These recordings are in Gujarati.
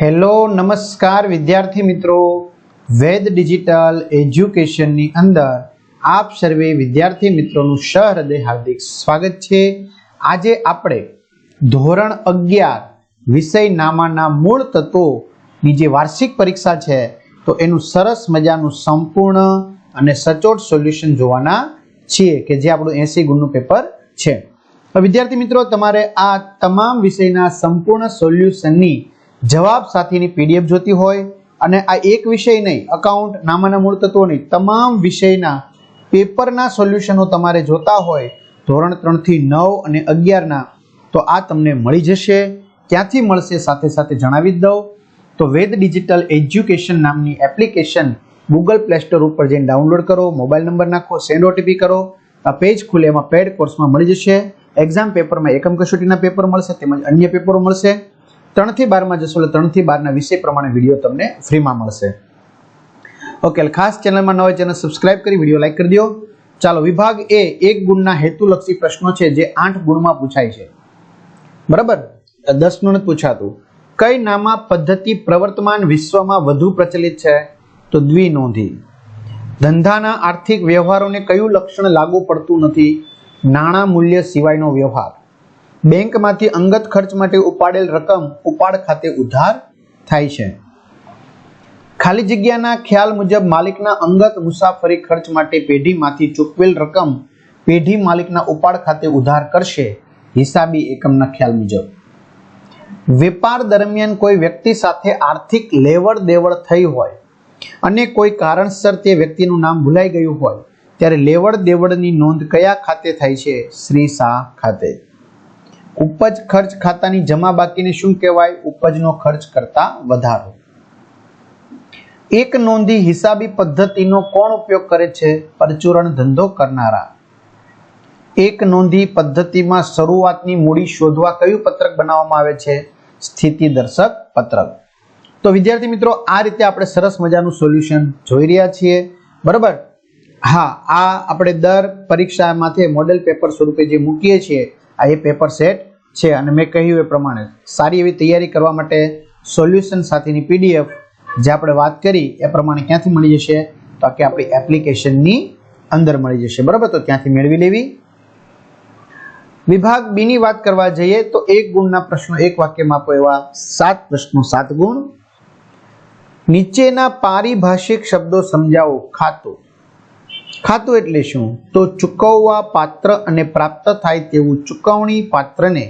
હેલો, નમસ્કાર વિદ્યાર્થી મિત્રો. વેદ ડિજિટલ એજ્યુકેશનની અંદર આપ સર્વે વિદ્યાર્થી મિત્રોનું સહૃદય હાર્દિક સ્વાગત છે. આજે આપણે ધોરણ અગિયાર વિષય નામાના મૂળ તત્વોની જે વાર્ષિક પરીક્ષા છે, તો એનું સરસ મજાનું સંપૂર્ણ અને સચોટ સોલ્યુશન જોવાના છીએ, કે જે આપણું એસી ગુણનું પેપર છે. વિદ્યાર્થી મિત્રો, તમારે આ તમામ વિષયના સંપૂર્ણ સોલ્યુશનની જવાબ સાથેની પીડીએફ જોતી હોય અને આ એક વિષય નહીં અકાઉન્ટ નામાના મૂળ તત્વોની તમામ વિષયના પેપરના સોલ્યુશનો તમારે જોતા હોય, ધોરણ ત્રણથી નવ અને અગિયારના, તો આ તમને મળી જશે. ક્યાંથી મળશે સાથે સાથે જણાવી દઉં. તો વેદ ડિજિટલ એજ્યુકેશન નામની એપ્લિકેશન ગૂગલ પ્લે સ્ટોર ઉપર જઈને ડાઉનલોડ કરો, મોબાઈલ નંબર નાખો, સેન્ડ ઓટીપી કરો. આ પેજ ખુલે, એમાં પેડ કોર્સમાં મળી જશે. એક્ઝામ પેપરમાં એકમ કસોટીના પેપર મળશે, તેમજ અન્ય પેપરો મળશે. ત્રણથી બારમાં જશો એટલે ત્રણથી બારના વિષય પ્રમાણે વીડિયો તમને ફ્રીમાં મળશે. ઓકે ખાસ ચેનલમાં નવા ચેનલ સબસ્ક્રાઇબ કરી, વીડિયો લાઈક કરી દો. ચાલો, વિભાગ એ એક ગુણના હેતુલક્ષી પ્રશ્નો છે જે આઠ ગુણમાં પૂછાય છે. બરાબર? દસ નથી પૂછાતું. કઈ નામા પદ્ધતિ પ્રવર્તમાન વિશ્વમાં વધુ પ્રચલિત છે? તો દ્વિનોંધી ધંધાના આર્થિક વ્યવહારોને કયું લક્ષણ લાગુ પડતું નથી? નાણાં મૂલ્ય સિવાયનો વ્યવહાર. બેંકમાંથી અંગત ખર્ચ માટે ઉપાડેલ રકમ ઉપાડ ખાતે ઉધાર થાય છે. ખાલી જગ્યાના ખ્યાલ મુજબ માલિકના અંગત મુસાફરી ખર્ચ માટે પેઢીમાંથી ચૂકવેલ રકમ પેઢી માલિકના ઉપાડ ખાતે ઉધાર કરશે, હિસાબી એકમના ખ્યાલ મુજબ. વેપાર દરમિયાન કોઈ વ્યક્તિ સાથે આર્થિક લેવડ દેવડ થઈ હોય અને કોઈ કારણસર તે વ્યક્તિનું નામ ભૂલાઈ ગયું હોય, ત્યારે લેવડ દેવડની નોંધ કયા ખાતે થાય છે? શ્રી શાહ ખાતે. ઉપજ ખર્ચ ખાતાની જમા બાકીને શું કહેવાય? ઉપજનો ખર્ચ કરતા વધારો. એક નોંધી હિસાબી પદ્ધતિનો કોણ ઉપયોગ કરે છે? પરચુરણ ધંધો કરનારા. એક નોંધી પદ્ધતિમાં શરૂઆતની મૂડી શોધવા કયું પત્રક બનાવવામાં આવે છે? સ્થિતિ દર્શક પત્રક. તો વિદ્યાર્થી મિત્રો, આ રીતે આપણે સરસ મજાનું સોલ્યુશન જોઈ રહ્યા છીએ. બરાબર? હા, આ આપણે દર પરીક્ષામાંથી મોડેલ પેપર સ્વરૂપે જે મૂકીએ છીએ, આ એ પેપર સેટ છે. અને મેં કહ્યું એ પ્રમાણે સારી એવી તૈયારી કરવા માટે સોલ્યુશન સાથેની પીડીએફ જે આપણે વાત કરી એ પ્રમાણે ક્યાંથી મળી જશે? તો કે આપણી એપ્લિકેશનની અંદર મળી જશે. બરાબર? તો ત્યાંથી મેળવી લેવી. વિભાગ બી ની વાત કરવા જઈએ તો એક ગુણના પ્રશ્નો, એક વાક્યમાં આપો એવા સાત પ્રશ્નો, સાત ગુણ. નીચેના પારિભાષિક શબ્દો સમજાવો, ખાતું. ખાતું એટલે શું? તો ચૂકવવા પાત્ર અને પ્રાપ્ત થાય તેવું ચૂકવણી પાત્રને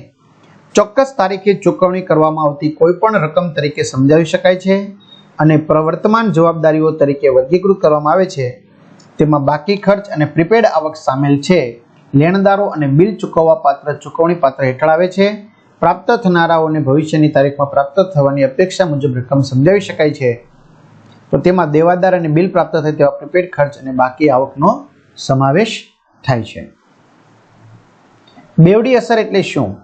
ચોક્કસ તારીખે ચૂકવણી કરવામાં આવતી કોઈપણ રકમ તરીકે સમજાવી શકાય છે અને પ્રવર્તમાન જવાબદારીઓ તરીકે વર્ગીકૃત કરવામાં આવે છે. તેમાં બાકી ખર્ચ અને પ્રીપેડ આવક સામેલ છે. લેણદારો અને બિલ ચૂકવવા પાત્ર ચૂકવણી પાત્ર હેઠળ આવે છે. પ્રાપ્ત થનારાઓને ભવિષ્યની તારીખમાં પ્રાપ્ત થવાની અપેક્ષા મુજબ રકમ સમજાવી શકાય છે. તો તેમાં દેવાદાર અને બિલ પ્રાપ્ત થાય તેવા પ્રીપેડ ખર્ચ અને બાકી આવકનો સમાવેશ થાય છે. બેવડી અસર એટલે શું?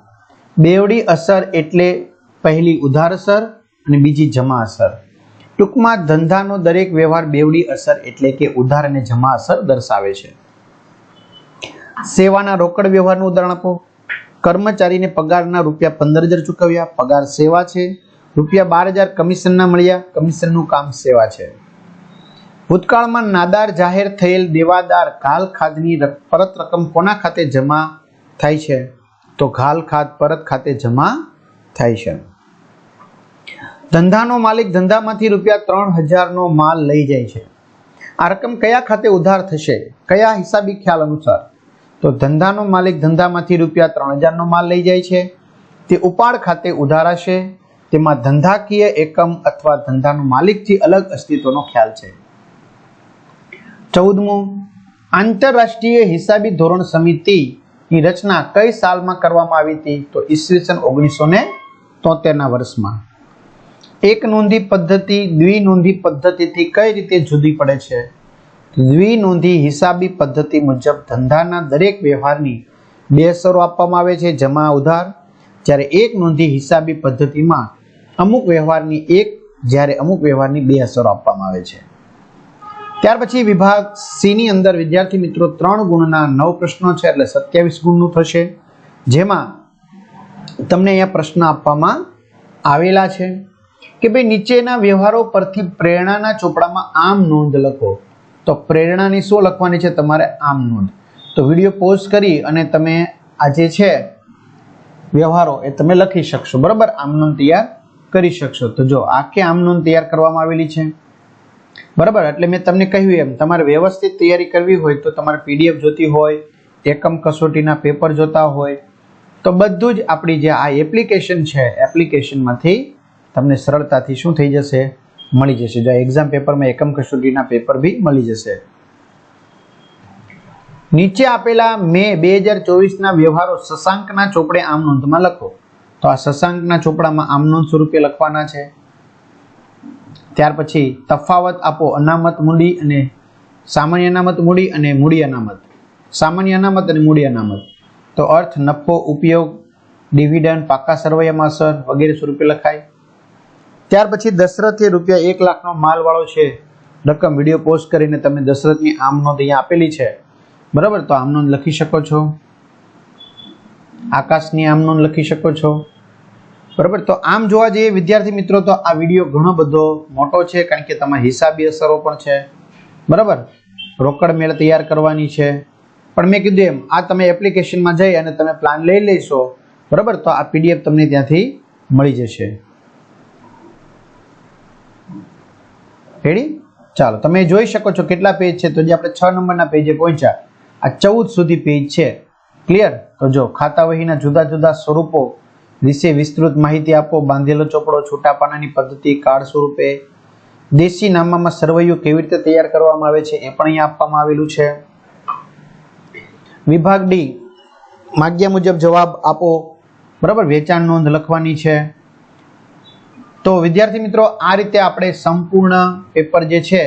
બેવડી અસર એટલે પહેલી ઉધાર અસર અને બીજી જમા અસર. ટૂંકમાં ધંધાનો દરેક વ્યવહાર બેવડી અસર એટલે કે ઉધાર અને જમા અસર દર્શાવે છે. સેવાના રોકડ વ્યવહારનું ઉદાહરણ આપો. કર્મચારીને પગારના રૂપિયા પંદર હજાર ચૂકવ્યા. પગાર સેવા છે. રૂપિયા બાર હજાર કમિશનના મળ્યા. કમિશનનું કામ સેવા છે. ભૂતકાળમાં નાદાર જાહેર થયેલ દેવાદાર ઘાલ ખાદની પરત રકમ કોના ખાતે જમા થાય છે? તો ઘાલ ખાદ પરત ખાતે જમા થાય છે. ધંધાનો માલિક ધંધામાંથી રૂપિયા ત્રણ હજારનો માલ લઈ જાય છે. આ રકમ કયા ખાતે ઉધાર થશે? કયા હિસાબી ખ્યાલ અનુસાર? તો ધંધાનો માલિક ધંધામાંથી રૂપિયા ત્રણ હજારનો માલ લઈ જાય છે. તે ઉપાડ ખાતે ઉધારાશે. તેમાં ધંધાકીય એકમ અથવા ધંધાનો માલિકથી અલગ અસ્તિત્વનો ખ્યાલ છે. ચૌદમું, આંતરરાષ્ટ્રીય હિસાબી ધોરણ સમિતિની રચના કઈ સાલમાં કરવામાં આવી હતી? તો ઈસવીસન ઓગણીસો ને તોતેરના વર્ષમાં. એક નોંધી પદ્ધતિ દ્વિનોંધી પદ્ધતિથી કઈ રીતે જુદી પડે છે? દ્વિનોંધી હિસાબી પદ્ધતિ મુજબ ધંધાના દરેક વ્યવહારની બે અસરો આપવામાં આવે છે. જમા, ઉધાર. જ્યારે એક નોંધી હિસાબી પદ્ધતિમાં અમુક વ્યવહારની એક જ્યારે અમુક વ્યવહારની બે અસરો આપવામાં આવે છે. ત્યાર પછી વિભાગ સી ની અંદર વિદ્યાર્થી મિત્રો ત્રણ ગુણના નવ પ્રશ્નો છે એટલે સત્યાવીસ ગુણનું થશે. જેમાં તમને અહીંયા પ્રશ્ન આપવામાં આવેલા છે કે ભાઈ નીચેના વ્યવહારો પરથી પ્રેરણાના ચોપડામાં આમ નોંધ લખો. તો પ્રેરણાની શું લખવાની છે? તમારે આમ નોંધ. તો વીડિયો પોઝ કરી અને તમે આ જે છે વ્યવહારો એ તમે લખી શકશો. બરાબર? આમ નોંધ તૈયાર કરી શકશો. તો જો આખે આમ નોંધ તૈયાર કરવામાં આવેલી છે. બરાબર? એટલે મેં તમને કહ્યું એમ, તમારે વ્યવસ્થિત તૈયારી કરવી હોય તો તમારે પીડીએફ જોતી હોય, એકમ કસોટીના પેપર જોતા હોય, તો બધું જ આપણી જે આ એપ્લિકેશન છે, એપ્લિકેશનમાંથી તમને સરળતાથી શું થઈ જશે? મળી જશે. જો એક્ઝામ પેપરમાં એકમ કસોટીના પેપર બી મળી જશે. નીચે આપેલા મે બે હજાર ચોવીસના વ્યવહારો શશાંકના ચોપડે આમ નોંધમાં લખો. તો આ શશાંકના ચોપડામાં આમ સ્વરૂપે લખવાના છે. ત્યાર પછી તફાવત આપો અનામત મૂડી અને સામાન્ય અનામત મૂડી અને મૂડી અનામત. સામાન્ય અનામત અને મૂડી અનામત. તો અર્થ નફો, ઉપયોગ, ડિવિડન્ડ, પાકા સરવૈયામાં અસર વગેરે સ્વરૂપે લખાય. ત્યાર પછી દશરથે રૂપિયા એક લાખનો માલવાળો છે. રકમ વીડિયો પોસ્ટ કરીને તમે દશરથની આમ નોંધ અહીંયા આપેલી છે. બરાબર? તો આમ લખી શકો છો. આકાશની આમ લખી શકો છો. બરાબર? તો આમ જોવા જઈએ વિદ્યાર્થી મિત્રો, તો આ વીડિયો ઘણો બધો મોટો છે, કારણ કે તમારે હિસાબી અસરો પણ છે. બરાબર? રોકડ મેળ તૈયાર કરવાની છે. પણ મેં કીધું એમ, આ તમે એપ્લિકેશનમાં જઈ અને તમે પ્લાન લઈ લેશો બરાબર? તો આ પીડીએફ તમને ત્યાંથી મળી જશે. રેડી ચાલો, તમે જોઈ શકો છો કેટલા પેજ છે. તો જે આપણે છ નંબરના પેજે પહોંચ્યા, આ ચૌદ સુધી પેજ છે. ક્લિયર તો જો, ખાતા વહીના જુદા જુદા સ્વરૂપો વિશે વિસ્તૃત માહિતી આપો, બાંધેલો ચોપડો છૂટા પાનાની પદ્ધતિ કાર્ડ સ્વરૂપે. દેશી નામામાં સરવૈયું કેવી રીતે તૈયાર કરવામાં આવે છે એ પણ અહીંયા આપવામાં આવેલું છે. વિભાગ ડી, માગ્યા મુજબ જવાબ આપો. બરાબર, વેચાણ નોંધ લખવાની છે. તો વિદ્યાર્થી મિત્રો, આ રીતે આપણે સંપૂર્ણ પેપર જે છે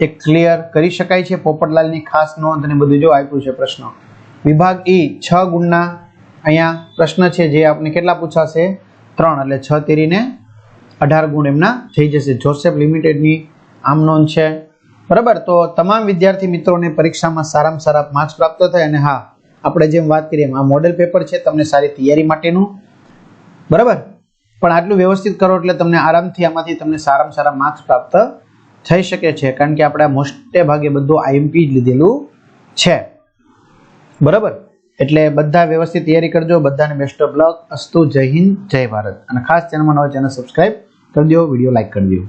એ ક્લિયર કરી શકાય છે. પોપટલાલની ખાસ નોંધ અને બધું જો આપ્યું છે પ્રશ્ન. વિભાગ ઈ, છ ગુણના અહીંયા પ્રશ્ન છે જે આપણે કેટલા પૂછાશે? ત્રણ, એટલે છ તેરીને અઢાર ગુણ એમના થઈ જશે. જોસેફ લિમિટેડની આમ નોંધ છે. બરાબર? તો તમામ વિદ્યાર્થી મિત્રોને પરીક્ષામાં સારામાં સારા માર્ક્સ પ્રાપ્ત થાય અને હા, આપણે જેમ વાત કરીએ આ મોડેલ પેપર છે, તમને સારી તૈયારી માટેનું. બરાબર? પણ આટલું વ્યવસ્થિત કરો એટલે તમને આરામથી આમાંથી તમને સારામાં સારા માર્ક્સ પ્રાપ્ત થઈ શકે છે. કારણ કે આપણે મોસ્ટે ભાગે બધું આઈએમપી જ લીધેલું છે. બરાબર? એટલે બધા વ્યવસ્થિત તૈયારી કરજો. બધાને બેસ્ટ ઓફ લક અસ્તુ, જય હિન્દ, જય ભારત. અને ખાસ ચેનલમાં નવા ચેનલ સબસ્ક્રાઈબ કરી દો વીડિયો લાઈક કરી દો